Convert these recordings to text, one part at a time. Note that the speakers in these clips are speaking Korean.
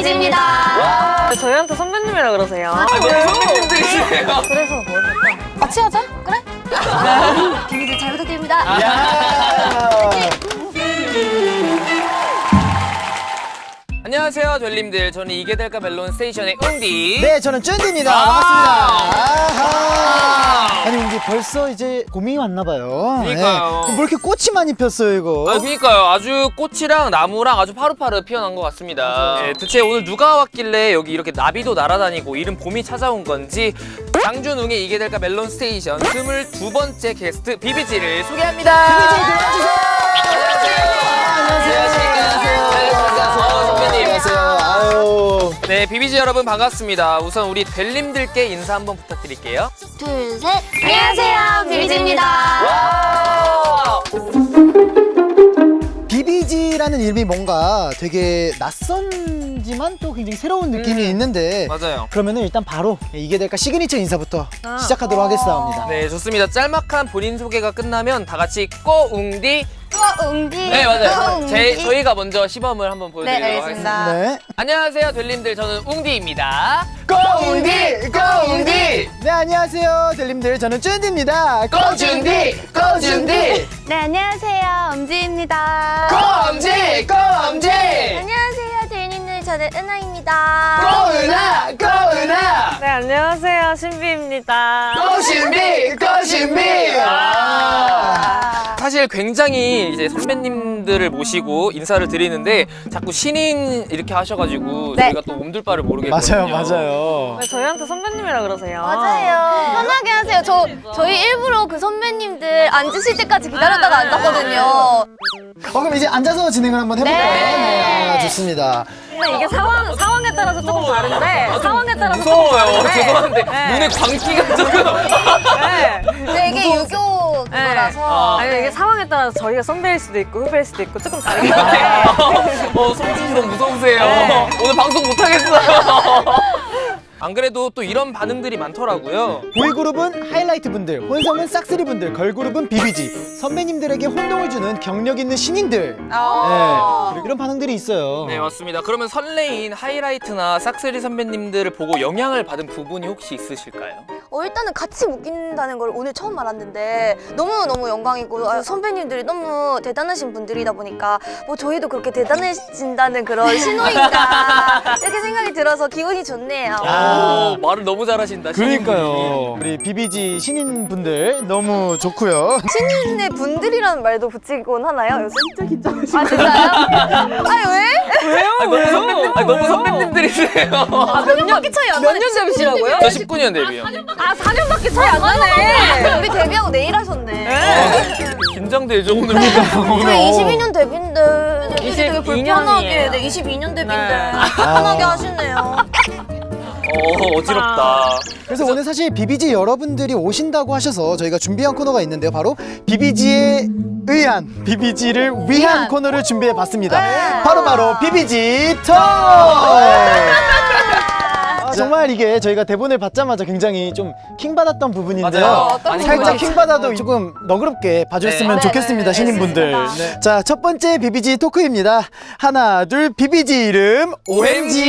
비비지입니다. 저희한테 선배님이라 그러세요. 아, 너무 선배님들이시네요. 그래서 뭐 할까? 같이 하자. 그래? 비비지 잘 부탁드립니다. 안녕하세요, 될님들. 저는 이게 될까 멜론 스테이션의 웅디. 네, 저는 쫀디입니다. 아. 반갑습니다. 아하. 아니, 이게 벌써 이제 봄이 왔나 봐요. 그러니까요. 네. 뭐 이렇게 꽃이 많이 폈어요, 이거? 아, 그니까요. 아주 꽃이랑 나무랑 아주 파릇파릇 피어난 것 같습니다. 네, 대체 오늘 누가 왔길래 여기 이렇게 나비도 날아다니고 이른 봄이 찾아온 건지 장준웅의 이게 될까 멜론 스테이션 22번째 게스트 비비지를 소개합니다. 비비지 들어와주세요. 안녕하세요. 네, 비비지 여러분 반갑습니다. 우선 우리 될님들께 인사 한번 부탁드릴게요. 둘, 셋. 안녕하세요. 비비지입니다. 비 비지라는 이름이 뭔가 되게 낯선지만 또 굉장히 새로운 느낌이 음. 있는데 맞아요. 그러면은 일단 바로 이게 될까 시그니처 인사부터 시작하도록 하겠습니다. 네, 좋습니다. 짤막한 본인 소개가 끝나면 다 같이 꼬웅디. 또 웅디. 네, 맞아요. 제, 저희가 먼저 시범을 한번 네, 보여드리도록 알겠습니다. 하겠습니다. 네. 안녕하세요, 될님들. 저는 웅디입니다. 꼬웅디! 꼬웅디! 네, 안녕하세요. 델님들. 저는 쫀디입니다. 꼬준디! 꼬준디! 네, 안녕하세요. 엄지입니다. 꼬엄지! 꼬엄지! 안녕하세요, 대리님들. 저는 은하입니다. 꼬은아! 꼬은아! 네, 안녕하세요. 신비입니다. 꼬신비! 꼬신비! 아. 사실 굉장히 이제 선배님들을 모시고 인사를 드리는데 자꾸 신인 이렇게 하셔가지고 네. 저희가 또 몸둘 바를 모르겠거든요. 맞아요, 맞아요. 왜 저희한테 선배님이라 그러세요? 맞아요. 편하게 하세요. 저 저희 일부러 그 선배님들 앉으실 때까지 기다렸다가 앉았거든요. 어, 그럼 이제 앉아서 진행을 한번 해볼까요? 네. 아, 좋습니다. 근데 이게 상황, 상황에 따라서 조금 다른데, 상황에 따라서 조금 무서워요. 다른데. 죄송한데 네. 눈에 광기가 조금. 네. 근데 이게 유교 네. 그거라서. 아 니, 이게 상황에 따라서 저희가 선배일 수도 있고, 후배일 수도 있고, 조금 다르기 때문에. 어, 송중동 무서우세요. 네. 오늘 방송 못하겠어요. 안 그래도 또 이런 반응들이 많더라고요. 보이그룹은 하이라이트 분들, 혼성은 싹쓸이 분들, 걸그룹은 비비지. 선배님들에게 혼동을 주는 경력 있는 신인들. 아. 네, 이런 반응들이 있어요. 네, 맞습니다. 그러면 설레인 하이라이트나 싹쓸이 선배님들을 보고 영향을 받은 부분이 혹시 있으실까요? 어, 일단은 같이 묶인다는 걸 오늘 처음 알았는데 너무너무 영광이고 아, 선배님들이 너무 대단하신 분들이다 보니까 뭐 저희도 그렇게 대단해진다는 그런 신호인가 이렇게 생각이 들어서 기분이 좋네요. 아. 오, 말을 너무 잘하신다. 그러니까요. 우리 비비지 신인 분들 너무 좋고요. 신인의 분들이라는 말도 붙이곤 하나요? 요새 진짜 긴장하시고 아 진짜요? 아니 왜? 왜요? 아, 너무 선배님, 아, 너무 선배님들이세요. 아, 몇 년밖에 차이 안 나네. 년 데뷔시라고요? 저 19년 데뷔요. 아, 4년밖에 차이 안 나네. 우리 데뷔하고 내일 하셨네. 네. 긴장되죠, 오늘. 저희 22년 데뷔인데 데뷔 되게 22 불편하게 년이에요. 네, 22년 데뷔인데 네. 불편하게 하시네요. 어, 어지럽다. 그래서 오늘 사실 비비지 여러분들이 오신다고 하셔서 저희가 준비한 코너가 있는데요. 바로 비비지에 의한 비비지를 위한 코너를 준비해 봤습니다. 네. 바로 바로 비비지 토! 아, 정말 이게 저희가 대본을 받자마자 굉장히 좀 킹받았던 부분인데요. 맞아요. 어떤 살짝 부분이죠? 킹받아도 조금 너그럽게 봐줬으면 네. 좋겠습니다, 네, 네, 신인분들. 알겠습니다. 네. 자, 첫 번째 비비지 토크입니다. 하나, 둘, 비비지 이름 OMG.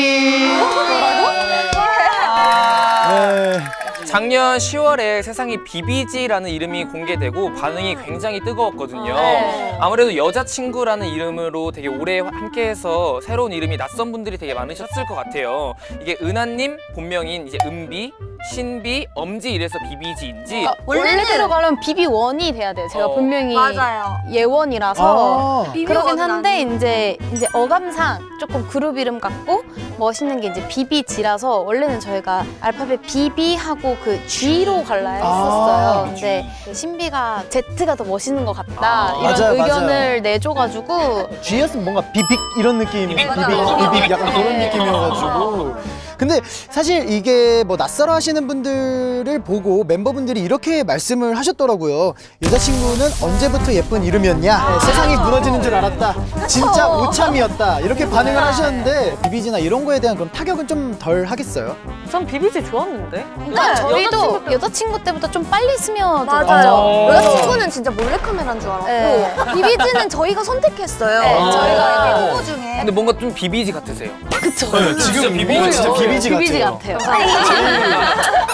네. 작년 10월에 세상에 비비지라는 이름이 공개되고 반응이 굉장히 뜨거웠거든요. 네. 아무래도 여자친구라는 이름으로 되게 오래 함께해서 새로운 이름이 낯선 분들이 되게 많으셨을 것 같아요. 이게 은하님 본명인 이제 은비, 신비, 엄지 이래서 비비지인지 아, 원래대로 가면 비비원이 돼야 돼요. 제가 어. 분명히 맞아요. 예원이라서 아. 그러긴 한데. 이제 이제 어감상 조금 그룹 이름 같고 멋있는 게 이제 비비지라서 원래는 저희가 알파벳 비비하고 그 G로 갈라 했었어요. 아, 근데 신비가 Z가 더 멋있는 것 같다 아, 이런 맞아요, 의견을 맞아요. 내줘가지고 G였으면 뭔가 비빅 이런 느낌, 비빅, 비빅. 비빅 약간 그런 네. 느낌이어가지고. 근데 사실 이게 뭐 낯설어 하시는 분들을 보고 멤버분들이 이렇게 말씀을 하셨더라고요. 여자친구는 언제부터 예쁜 이름이었냐? 네, 세상이 무너지는 줄 알았다. 진짜 오참이었다. 이렇게 반응을 하셨는데 비비지나 이런 거에 대한 그럼 타격은 좀 덜 하겠어요? 전 비비지 좋았는데. 그러니까 저희도 여자친구, 때부터 좀 빨리 스며들어요. 맞아요. 여자친구는 진짜 몰래카메라인 줄 알았고 네. 비비지는 저희가 선택했어요. 네, 저희가 이렇게 후보 중에 근데 뭔가 좀 비비지 같으세요. 그쵸. 지금 비비지 어, 진짜 비비지 같아요. 비비지 같아요.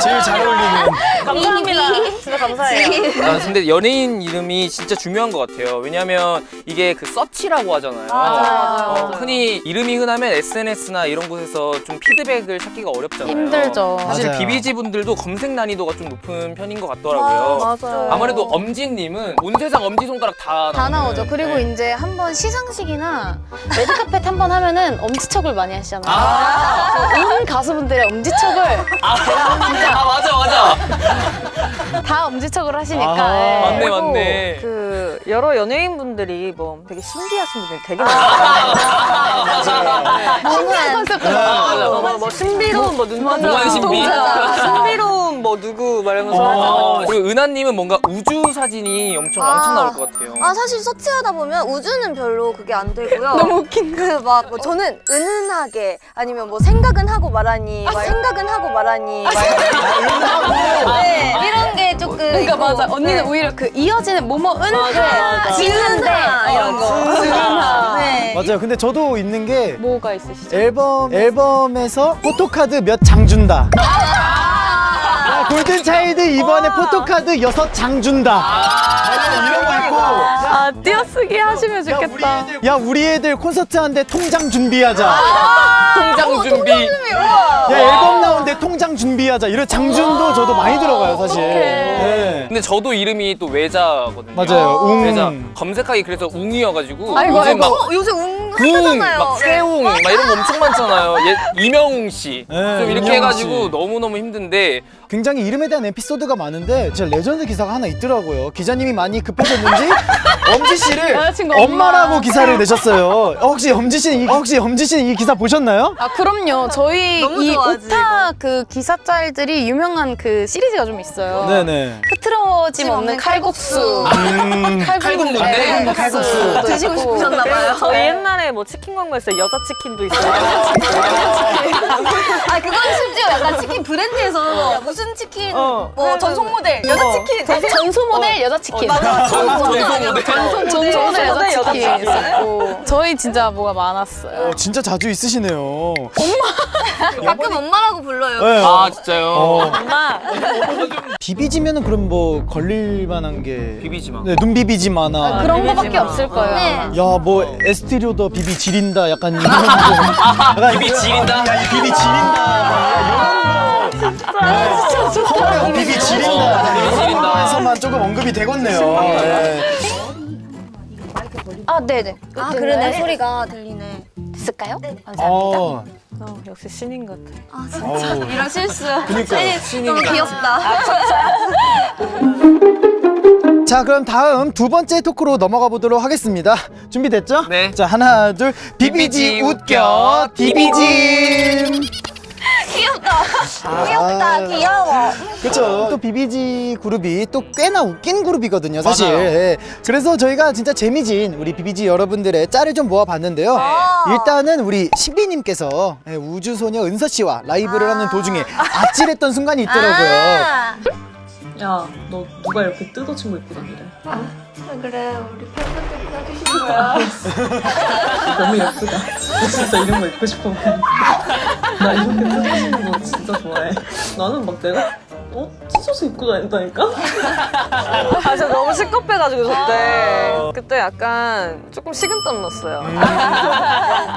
제일 잘 어울리는. 감사합니다. 진짜 감사해요. 아, 근데 연예인 이름이 진짜 중요한 것 같아요. 왜냐하면 이게 그 서치라고 하잖아요. 맞아요. 어, 흔히 이름이 흔하면 SNS나 이런 곳에서 좀 피드백을 찾기가 어렵잖아요. 힘들죠. 사실 맞아요. 비비지 분들도 검색 난이도가 좀 높은 편인 것 같더라고요. 맞아요. 아무래도 엄지님은 온 세상 엄지 손가락 다 다 나오죠. 그리고 네. 이제 한번 시상식이나 레드카펫 한번 하면은 엄지척을 많이 하시잖아요. 아, 온 가수분들의 엄지척을 아, 아 맞아 맞아. 다 엄지척을 하시니까. 아, 예. 맞네 맞네. 그 여러 연예인분들이 뭐 되게 신비하신 분들이 되게 많아요. 신기한 컨셉도 아. 뭐, 뭐, 뭐 신비로운 뭐 눈동자, 신비. 동자, 신비로운 뭐 누구 말하면서 어, 그리고 은하님은 뭔가 우주 사진이 엄청 아. 왕창 나올 것 같아요. 아 사실 서치하다 보면 우주는 별로 그게 안 되고요. 너무 웃긴 그막 뭐 저는 은은하게 아니면 뭐 생각은 하고 말하니 막 생각은 하고 말하니 막 네, 이런 게 조금 그러니까 있고. 맞아. 언니는 네. 오히려 그 이어지는 뭐뭐은 맞아. 지는데 지은다, 이런 거. 지은다. 네. 맞아요. 근데 저도 있는 게 뭐가 있으시죠? 앨범 앨범에서 포토카드 몇 장 준다. 야, 골든 차일드 이번에 포토카드 여섯 장 준다. 야, 이런 거 있고. 아 띄어쓰기 하시면 야, 우리 좋겠다. 애들, 야 우리 애들 콘서트 하는데 통장 준비하자. 통장 준비. 야 앨범 나오는데 통장 준비하자. 이런 장준도 저도 많이 들어가요 사실. 네. 근데 저도 이름이 또 외자거든요. 맞아요. 웅. 외자. 검색하기 그래서 웅이어가지고 아이고, 요즘 막 어, 요새 웅 궁, 하잖아요. 막 쇠웅, 막 이런 거 엄청 많잖아요. 예, 이명웅 씨. 네, 좀 이렇게 이명웅 해가지고 씨. 너무너무 힘든데 굉장히 이름에 대한 에피소드가 많은데 진짜 레전드 기사가 하나 있더라고요. 기자님이 많이 급하셨는지 엄지 씨를 여자친구 엄마라고 엄마. 기사를 내셨어요. 어, 혹시 엄지 씨는 이, 혹시 엄지 씨는 이 기사 보셨나요? 아 그럼요. 저희 너무 이 좋아하지, 오타 그 기사 짤들이 유명한 그 시리즈가 좀 있어요. 네네. 흐트러짐 없는 칼국수. 음, 칼국수인데? 네, 칼국수 드시고. 싶으셨나 봐요. 저희 옛날에 뭐 치킨 광고 했어요. 여자 치킨도 있어요. 아 그건 심지어 약간 치킨 브랜드에서 무슨 치킨 어. 뭐 전속 모델 여자 어. 치킨 전소 모델 여자 치킨. 전소 모델. 전소 모델 여자 치킨. 있었고. 저희 진짜 뭐가 많았어요. 어, 진짜 자주 있으시네요. 가끔 엄마라고 불러요. 네. 아 진짜요? 어, 엄마. 비비지면은 그럼 뭐 걸릴 만한 게 비비지마. 네, 눈 비비지 마나. 그런 비비지 거밖에 마. 없을 거예요. 네. 야, 뭐 에스티로더 비비 지린다 약간 이런 거. 약간 비비 지린다. 야, 이 비비 지린다. 진짜 좋다. 비비 지린다. 비비 지린다. 에서만 조금 언급이 되겠네요. 네. 아 네네. 아 그러네 소리가 들리네. 됐을까요? 감사합니다. 어, 어, 역시 신인 같아. 아 어우. 진짜 이런 실수. 그니까요. 너무 귀엽다. 자 그럼 다음 두 번째 토크로 넘어가 보도록 하겠습니다. 준비됐죠? 네. 자 하나 둘 비비지 비비지 웃겨 웃겨, 비비지. 귀엽다. 귀엽다. 아. 귀여워. 그렇죠. 또 비비지 그룹이 또 꽤나 웃긴 그룹이거든요, 사실. 맞아요. 예. 그래서 저희가 진짜 재미진 우리 비비지 여러분들의 짤을 좀 모아봤는데요. 아. 일단은 우리 신비님께서 예, 우주소녀 은서 씨와 라이브를 아. 하는 도중에 아찔했던 순간이 있더라고요. 아, 야, 너 누가 이렇게 뜯어진 거 입고 다니래? 그래 우리 팬분들 사주신 거야. 너무 예쁘다. 나 진짜 이런 거 입고 싶어. 나 이렇게 뜯어지는 거 진짜 좋아해. 나는 막 내가 어? 찢어서 입고 다닌다니까? 아, 진짜 너무 시겁해가지고 그때 그때 약간 조금 식은땀 났어요.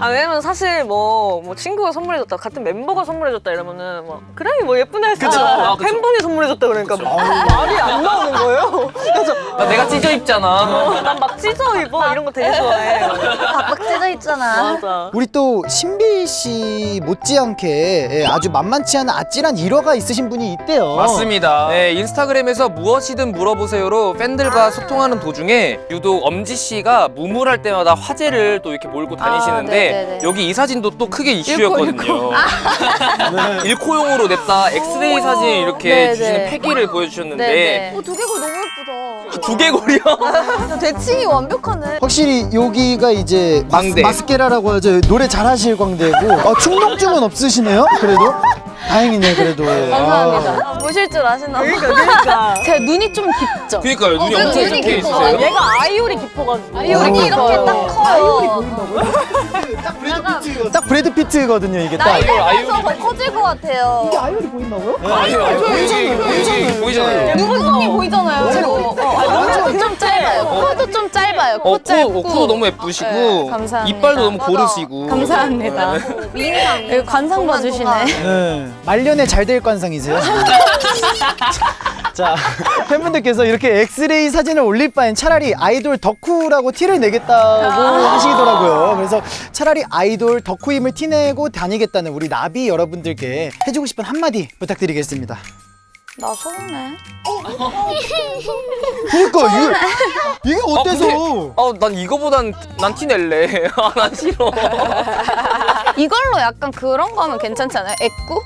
아 왜냐면 사실 뭐, 뭐 친구가 선물해줬다, 같은 멤버가 선물해줬다 이러면은 뭐 그래 뭐 예쁘네 했어. 그쵸. 아, 그쵸. 팬분이 선물해줬다 그러니까 뭐 말이 안 나오는 거예요. 그래서 나 내가 찢어 입잖아. 난 막 찢어 입어 이런 거 되게 좋아해. 박박 찢어 있잖아. 맞아. 우리 또 신비 씨 못지않게 예, 아주 만만치 않은 아찔한 일화가 있으신 분이 있대요. 맞습니다. 네, 인스타그램에서 무엇이든 물어보세요로 팬들과 소통하는 도중에 유독 엄지 씨가 무물할 때마다 화제를 또 이렇게 몰고 다니시는데 네네네. 여기 이 사진도 또 크게 이슈였거든요. 일코용으로 냈다 엑스레이 사진 이렇게 네네. 주시는 패기를 보여주셨는데 네네. 어, 두개골 너무 예쁘다. 두개골이요? 야, 대칭이 완벽하네. 확실히 여기가 이제 마스, 광대. 마스케라라고 하죠. 노래 잘하실 광대고 어, 충동증은 없으시네요. 그래도 다행이네 그래도. 감사합니다. 아, 보실 줄 아시나 봐. 그러니까 그러니까 제가 눈이 좀 깊죠? 그러니까요 눈이 그래도 엄청 눈이 깊어. 있으세요. 얘가 아이올이 깊어가지고 아이올이 눈이 이렇게 깊어요. 딱 커요. 딱 브래드 피트거든요 이게 딱. 나이 아이올이 들면서 더 커질 것 같아요. 아이돌이 보인다고요? 아니요 아니요 보이잖아요. 보이잖아요. 누구니 보이잖아요. 제가 짧아요. 코도 좀 짧아요. 코 어, 코, 짧고. 어, 코도 너무 예쁘시고 네, 감사합니다. 이빨도 너무 맞아. 고르시고 감사합니다. 미인상. 여기 관상 동안, 봐주시네. 동안. 네. 말년에 잘 될 관상이세요? 자, 팬분들께서 이렇게 엑스레이 사진을 올릴 바엔 차라리 아이돌 덕후라고 티를 내겠다고 하시더라고요. 그래서 차라리 아이돌 덕후임을 티내고 다니겠다는 우리 나비 여러분들께 해주고 싶은 한마디 부탁드리겠습니다. 나 서운해. 그러니까 이게, 이게 어때서? 근데- 어, 난 이거보단 난 티 낼래. 아, 난 싫어. 이걸로 약간 그런 거 하면 괜찮지 않아요? 애꾸?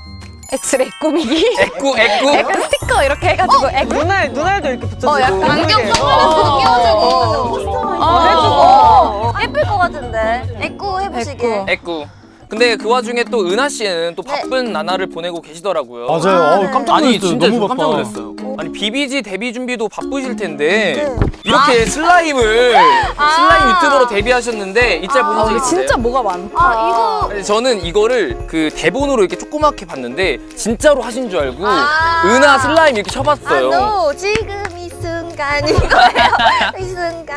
엑스레이 꾸미기? 애꾸, 애꾸. 약간 스티커 이렇게 해가지고 애꾸? 눈알 눈알도 이렇게 붙여주고 어, 약간 안경 예쁘게. 선글라스 끼워주고. 어, 해주고. 예쁠 것 같은데. 애꾸 해보시게. 애꾸. 애꾸. 근데 그 와중에 또 은하 씨는 또 네. 바쁜 나날을 보내고 계시더라고요. 맞아요. 아, 어, 네. 깜짝 아니 놀랐어요. 진짜 너무 저 바빠. 깜짝 놀랐어요. 아니 비비지 데뷔 준비도 바쁘실 텐데 네. 이렇게 슬라임을 슬라임 유튜버로 데뷔하셨는데 이짤 보신 적 아, 있어요? 진짜 뭐가 많다 아, 이거. 아니, 저는 이거를 그 대본으로 이렇게 조그맣게 봤는데 진짜로 하신 줄 알고 아. 은하 슬라임 이렇게 아, 쳐봤어요. no. 지금 이 순간 이거예요. 이 순간.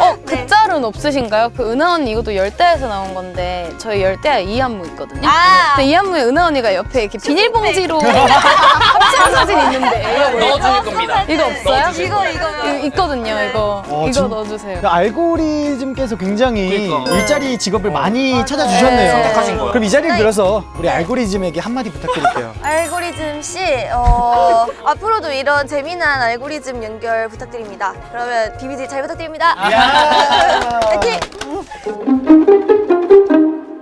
어, 그 짤은 없으신가요? 그 은하 언니 이것도 열대에서 나온 건데 저희 열대야 이한무 있거든요. 아. 근데 이한무의 은하 언니가 옆에 이렇게 비닐봉지로 합친 사진 있는데 넣어줄 겁니다. 이거 없어요? 이거, 이거. 이거 있거든요. 이거 어, 이거 진- 넣어주세요. 그 알고리즘께서 굉장히 그러니까. 일자리 직업을 많이 찾아주셨네요. 네, 선택하신 거예요. 그럼 이 자리를 빌어서 우리 알고리즘에게 한마디 부탁드릴게요. 알고리즘 씨, 어, 앞으로도 이런 재미난 알고리즘 연결 부탁드립니다. 그러면 비비지 잘 부탁드립니다. 화이팅!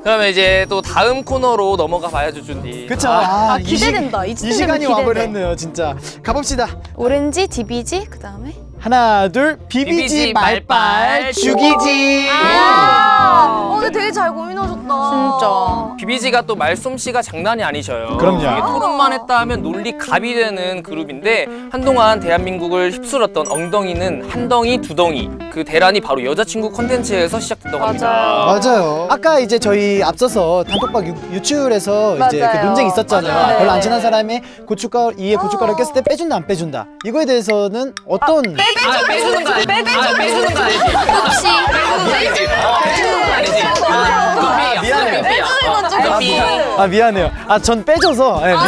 그러면 이제 또 다음 코너로 넘어가 봐야죠, 준디. 그쵸? 아, 이 시- 기대된다. 이이 시점이 시간이 기대돼. 와버렸네요, 진짜. 가봅시다. 오렌지, 디비지, 그 다음에 하나, 둘, 비비지 비비지 말빨 말빨 죽이지. 아, 오늘 되게 잘 고민하셨다. 진짜. 비비지가 또 말솜씨가 장난이 아니셔요. 그럼요. 이게 토론만 했다 하면 논리 갑이 되는 그룹인데 한동안 대한민국을 휩쓸었던 엉덩이는 한 덩이 두 덩이 그 대란이 바로 여자친구 콘텐츠에서 시작됐다고 합니다. 맞아요. 아까 이제 저희 앞서서 단톡방 유, 유출에서 이제 그 맞아요. 논쟁 있었잖아요. 맞아요. 별로 안 네. 친한 사람이 고춧가루 이에 고춧가루 꼈을 때 빼준다 안 빼준다. 이거에 대해서는 어떤 아, 빼주는 거 아니지? 아, 빼주는 거 아니지? 혹시 아, 빼주는 거 아니지? 아, 그건 삐야. 미안해요. 삐야. 아, 그건 삐. 아 미안해요. 아 전 빼줘서 네, 미안해요.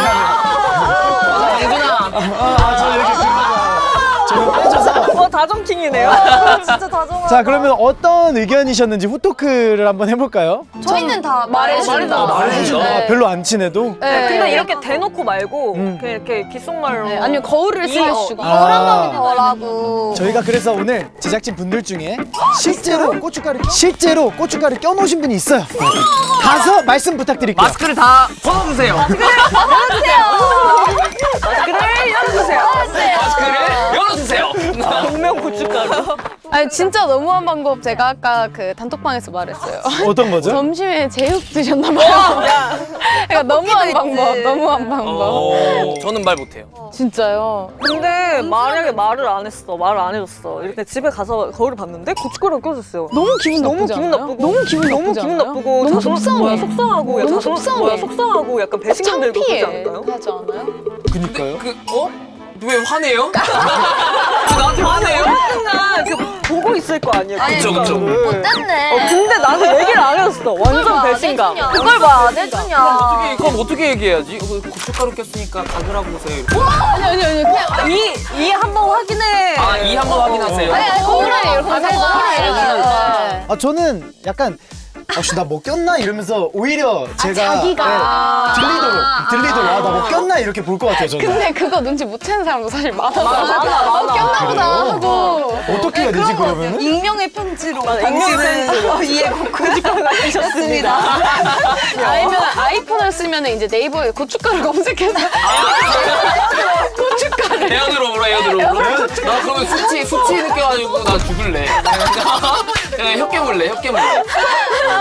장준아. 아, 다정킹이네요 아, 진짜 다정하다. 자 그러면 어떤 의견이셨는지 후토크를 한번 해볼까요? 저희는 다 말해준다. 말해준다. 말해준다. 아, 별로 안 친해도. 네. 근데 이렇게 대놓고 말고 음. 그냥 이렇게 귓속말로 네, 아니면 거울을 쓰시고 아. 더라고. 저희가 그래서 오늘 제작진 분들 중에 실제로 고춧가루 실제로 고춧가루 껴놓으신 분이 있어요. 가서 말씀 부탁드릴게요. 마스크를 다 벗어주세요. 그래 열어주세요 마스크를 열어주세요. 분명 고춧가루 아니 진짜 너무한 방법 제가 아까 그 단톡방에서 말했어요. 어떤 거죠? 점심에 제육 드셨나 봐요. 그러니까 너무한 방법, 너무한 방법. 어, 저는 말 못해요. 진짜요. 근데 만약에 말을 안 했어 말을 안 해줬어 이렇게 집에 가서 거울을 봤는데 고춧가루 껴줬어요 너무 기분 너무 나쁘지 기분 않아요? 나쁘고 너무 기분 너무 나쁘지 기분 않아요? 나쁘고 너무 자존- 속상해. 뭐야, 속상하고 너무 자존- 속상해. 속상하고 약간 배신감 들고 그러지 창피해. 않을까요? 하지 않아요? 그니까요. 그, 어? 왜 화내요? 나한테 화내요? 그 보고 있을 거 아니에요 그쵸, 그쵸. 못됐네. 어, 근데 나는 얘기를 안 해줬어 완전 배신감 그걸 봐, 안 해주냐. 어떻게, 그럼 어떻게 얘기해야지? 어, 고춧가루 꼈으니까 오세요. 이렇게. 아니 아니 아니 그냥 이, 이 한 번 확인해 아, 이 한번 확인하세요. 아니 아니 거울에 이렇게 하세요. 거울에 이렇게. 아 저는 약간 혹시 나뭐 꼈나 이러면서 오히려 제가 자기가. 네, 들리도록 들리도록 아, 나 뭐 꼈나 이렇게 볼 것 같아요 저는. 근데 그거 눈치 못 채는 사람도 사실 많아서 많아, 많아. 어, 꼈나 보다 그래요? 하고 어떻게 해야 되지 그러면은? 익명의 편지로 익명의 편지로. 이해 고지가를 남기셨습니다. 아니면 아이폰을 쓰면 이제 네이버에 고춧가루 검색해서 고춧가루 에어드로 오라 에어드로 오라 나 그러면 수치 수치 느껴가지고 나 죽을래 그냥 혀 깨물래 혀 깨물래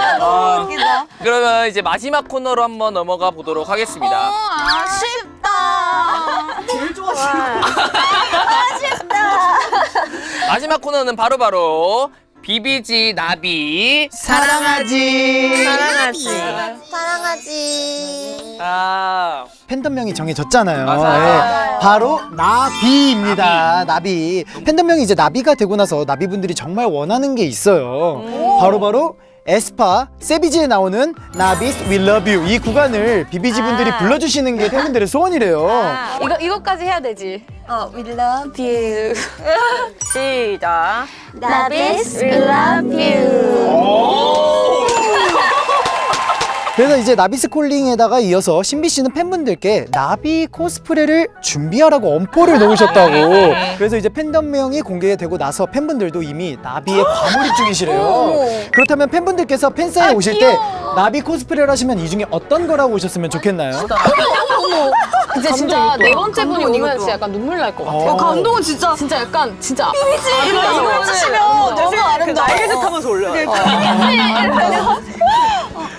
아, 그러면 이제 마지막 코너로 한번 넘어가 보도록 하겠습니다 아쉽다. 제일 좋아하시는 마지막 코너는 바로바로 비비지 나비 사랑하지. 사랑하지. 사랑하지. 아 팬덤명이 정해졌잖아요. 맞아요. 네, 바로 나비입니다. 나비. 팬덤명이 이제 나비가 되고 나서 나비분들이 정말 원하는 게 있어요. 바로 바로 에스파 세비지에 나오는 나비스 We Love You 이 구간을 비비지 분들이 불러주시는 게 팬분들의 소원이래요. 이거 이거까지 해야 되지 어, we love you. 시작. 나비스, we love you. 그래서 이제 나비스 콜링에다가 이어서 신비 씨는 팬분들께 나비 코스프레를 준비하라고 엄포를 놓으셨다고. 그래서 이제 팬덤명이 공개되고 나서 팬분들도 이미 나비에 과몰입 중이시래요. 그렇다면 팬분들께서 팬사에 오실 때 나비 코스프레를 하시면 이 중에 어떤 거라고 오셨으면 좋겠나요? 이제 진짜 네 번째 분이 오면 진짜 약간 눈물 날 것 같아 어, 감동은 진짜 진짜 약간 진짜 이거 치시면 너무 그 아름다워. 날개짓 하면서 올려요.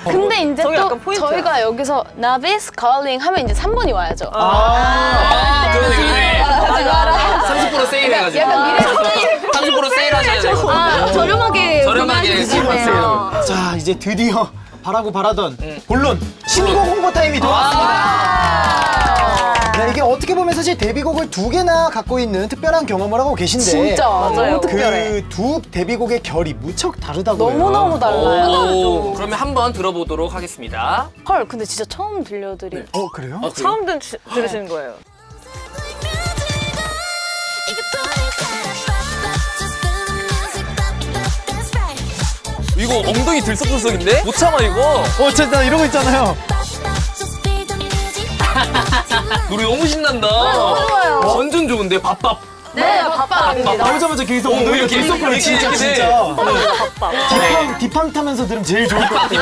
근데 이제 저게 또 약간 포인트야. 저희가 여기서 나비스 컬링 하면 이제 3번이 와야죠 아, 그러네 그러네 30% 세일해가지고 약간 미래 30% 세일하셔야 되고 아, 저렴하게 저렴하게 구매하시네요. 자 이제 드디어 바라고 바라던 응. 본론 신곡 홍보 타임이 돌아왔습니다. 네, 이게 어떻게 보면 사실 데뷔곡을 두 개나 갖고 있는 특별한 경험을 하고 계신데 진짜 맞아요. 너무 특별해 그 두 데뷔곡의 결이 무척 다르다고요. 너무너무 달라요 오, 그러면 한번 들어보도록 하겠습니다 헐 근데 진짜 처음 들려드린 어 그래요? 아, 그래요? 처음 들, 들으시는 거예요. 이거 엉덩이 들썩들썩인데? 못 참아 이거 어, 저, 나 이러고 있잖아요. 노래 너무 신난다. 완전 좋은데 밥밥 네 밥밥입니다 나오자마자 계속 오, 엉덩이가 이렇게 들썩거려 이렇게 진짜. 진짜. 밥밥. 디팡 디팡 타면서 들으면 제일 좋을 것 같아요.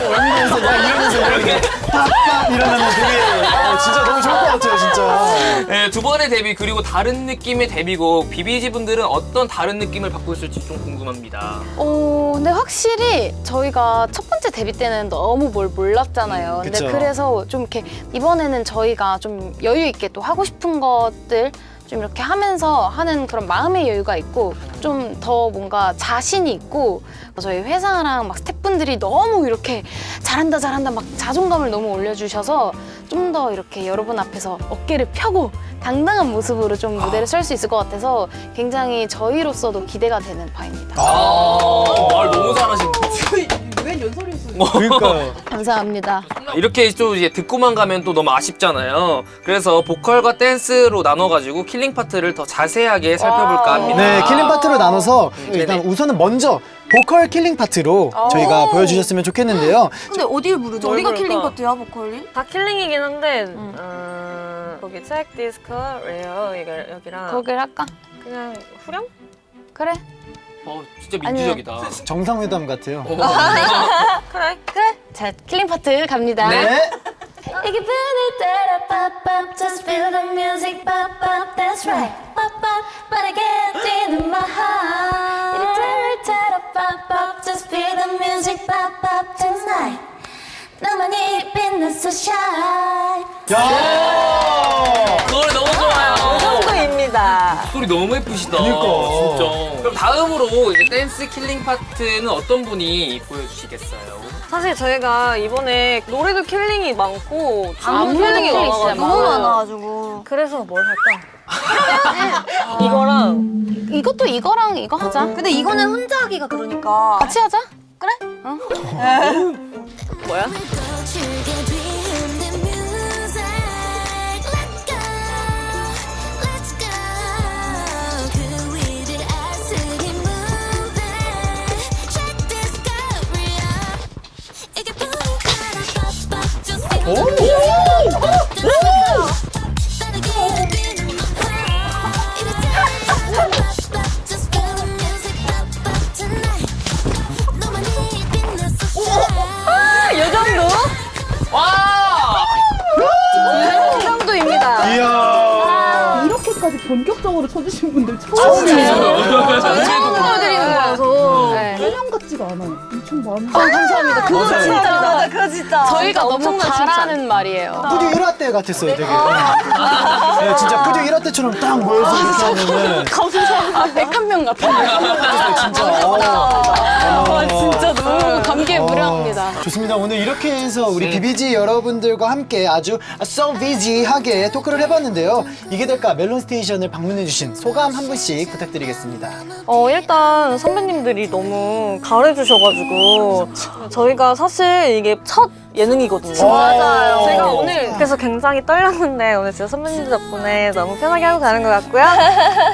이러면서 막 이러면서 이렇게 팍팍 이러면 되게 어, 진짜 너무 좋을 것 같아요 진짜. 네, 두 번의 데뷔 그리고 다른 느낌의 데뷔곡 비비지 분들은 어떤 다른 느낌을 받고 있을지 좀 궁금합니다 어, 근데 확실히 저희가 첫 번째 데뷔 때는 너무 뭘 몰랐잖아요. 근데 그쵸. 그래서 좀 이렇게 이번에는 저희가 좀 여유 있게 또 하고 싶은 것들 좀 이렇게 하면서 하는 그런 마음의 여유가 있고 좀 더 뭔가 자신이 있고 저희 회사랑 막 스태프분들이 너무 이렇게 잘한다 잘한다 막 자존감을 너무 올려주셔서 좀 더 이렇게 여러분 앞에서 어깨를 펴고 당당한 모습으로 좀 무대를 설 수 있을 것 같아서 굉장히 저희로서도 기대가 되는 바입니다. 아 말 너무 잘하신 다 그러니까요. 감사합니다. 이렇게 좀 이제 듣고만 가면 또 너무 아쉽잖아요 그래서 보컬과 댄스로 나눠가지고 킬링 파트를 더 자세하게 살펴볼까 합니다 네 킬링 파트로 나눠서 네네. 일단 우선은 먼저 보컬 킬링 파트로 저희가 보여주셨으면 좋겠는데요. 근데 어디를 부르죠? 뭘 어디가 부를까? 킬링 파트야, 보컬이? 다 킬링이긴 한데 음, 거기 check this color 이거 여기랑 거기를 할까? 그냥 후렴? 그래. 어, 진짜 민주적이다 정상회담 같아요. 그래. 그래. 자, 킬링 파트 갑니다. 네. Feel it, that pop pop, just feel the music pop pop, that's right, pop pop, but I get in my heart. You can that pop pop, just feel the music pop pop tonight. 너만이 빛나 so shine. 야. 정도입니다. 소리 너무 예쁘시다 그니까. 진짜 그럼 다음으로 이제 댄스 킬링 파트는 어떤 분이 보여주시겠어요? 사실 저희가 이번에 노래도 킬링이 많고 춤도 안무도 킬링이 킬링이 진짜 많아가지고 너무 많아가지고. 그래서 뭘 할까? 이거랑 이것도 이거랑 이거 하자. 근데 이거는 혼자 하기가 그러니까. 같이 하자. 뭐야? 주게 뒤흔 이 정도? 와! 이 정도입니다. 이야. 이렇게까지 본격적으로 쳐주신 분들 아, 처음이에요. 처음 보여드리는 거라서. 네. 촬영 같지가 않아요. 엄청 마음. 아, 감사합니다. 그거 맞아요. 진짜 그거 진짜. 저희가 너무 엄청난 잘하는 말이에요. 푸듀 1화 때 같았어요, 되게. 네, 진짜 푸듀 1화 때처럼 딱 모여서 이렇게 하면은 아, 101명 같아요. 진짜. 어. 아, 진짜 너무 감개에 무량합니다. 좋습니다. 오늘 이렇게 해서 우리 비비지 여러분들과 함께 아주 so busy하게 토크를 해봤는데요. 이게 될까 멜론 스테이션을 방문해주신 소감 한 분씩 부탁드리겠습니다. 어, 일단 선배님들이 너무 잘해주셔가지고 저희가 사실 이게 첫 예능이거든요. 맞아요. 제가 오늘 그래서 굉장히 떨렸는데 오늘 진짜 선배님 들 덕분에 너무 편하게 하고 가는 것 같고요.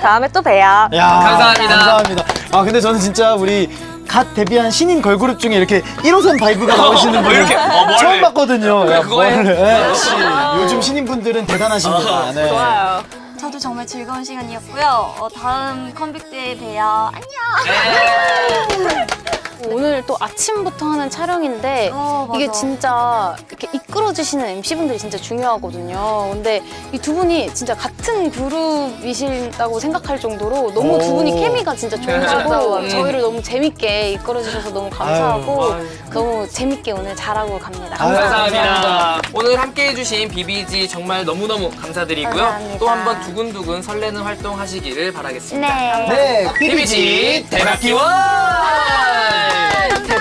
다음에 또 봬요. 야, 감사합니다. 감사합니다. 아 근데 저는 진짜 우리 갓 데뷔한 신인 걸그룹 중에 이렇게 1호선 바이브가 나오시는 분을 이렇게? 어? 처음 봤거든요. 그래, 야, 그거 해? 네, 역시 요즘 신인분들은 대단하십니다. 네. 좋아요. 저도 정말 즐거운 시간이었고요. 어, 다음 컴백 때 봬요. 안녕. 오늘 또 아침부터 하는 촬영인데 어, 맞아. 이게 진짜 이렇게 이끌어주시는 MC분들이 진짜 중요하거든요. 근데 이 두 분이 진짜 같은 그룹이신다고 생각할 정도로 너무 두 분이 오. 케미가 진짜 좋으시고. 저희를 너무 재밌게 이끌어주셔서 너무 감사하고 아유. 너무 재밌게 오늘 잘하고 갑니다. 감사합니다. 오늘 함께 해주신 비비지 정말 너무너무 감사드리고요. 감사합니다. 또 한 번 두근두근 설레는 활동 하시기를 바라겠습니다. 네. 네, 비비지 대박 기원!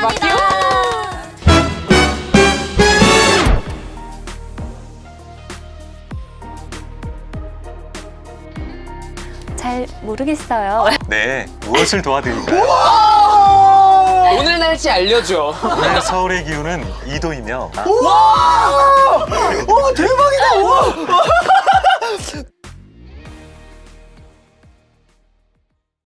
대박 귀여워. 잘 모르겠어요. 네, 무엇을 도와드릴까요? 오늘 날씨 알려줘. 오늘 서울의 기온은 2도이며 와 대박이다. 와.